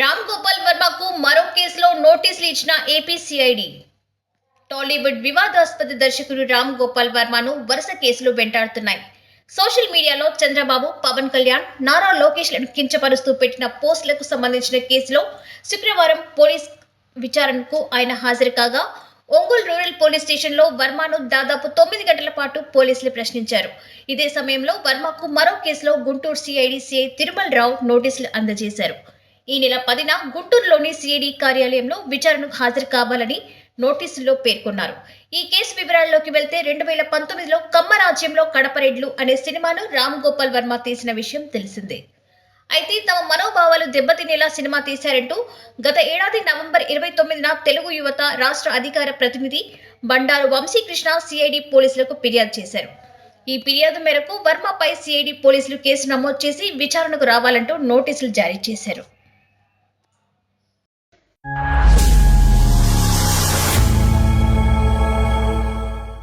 రామ్ గోపాల్ వర్మకు మరో కేసులో నోటీసులు ఇచ్చిన ఏపీ సిఐడి. టాలీవుడ్ వివాదాస్పద దర్శకుడు రామ్ గోపాల్ వర్మను వరుస కేసులు వెంటాడుతున్నాయి. సోషల్ మీడియాలో చంద్రబాబు పవన్ కళ్యాణ్ నారా లోకేష్లను కించపరుస్తూ పెట్టిన పోస్టులకు సంబంధించిన కేసులో శుక్రవారం పోలీస్ విచారణకు ఆయన హాజరు కాగా ఒంగోలు రూరల్ పోలీస్ స్టేషన్లో వర్మను దాదాపు తొమ్మిది గంటల పాటు పోలీసులు ప్రశ్నించారు. ఇదే సమయంలో వర్మకు మరో కేసులో గుంటూరు సిఐడి సిఐ తిరుమల రావు నోటీసులు అందజేశారు. ఈ నెల పదిన గుంటూరులోని సిఐడి కార్యాలయంలో విచారణకు హాజరు కావాలని నోటీసుల్లో పేర్కొన్నారు. ఈ కేసు వివరాల్లోకి వెళ్తే రెండు వేల పంతొమ్మిదిలో కమ్మరాజ్యంలో కడపరెడ్లు అనే సినిమాను రామ్ గోపాల్ వర్మ తీసిన విషయం తెలిసిందే. అయితే తమ మనోభావాలు దెబ్బతినేలా సినిమా తీశారంటూ గత ఏడాది నవంబర్ ఇరవై తొమ్మిదిన తెలుగు యువత రాష్ట్ర అధికార ప్రతినిధి బండారు వంశీకృష్ణ సిఐడి పోలీసులకు ఫిర్యాదు చేశారు. ఈ ఫిర్యాదు మేరకు వర్మపై సిఐడి పోలీసులు కేసు నమోదు చేసి విచారణకు రావాలంటూ నోటీసులు జారీ చేశారు. you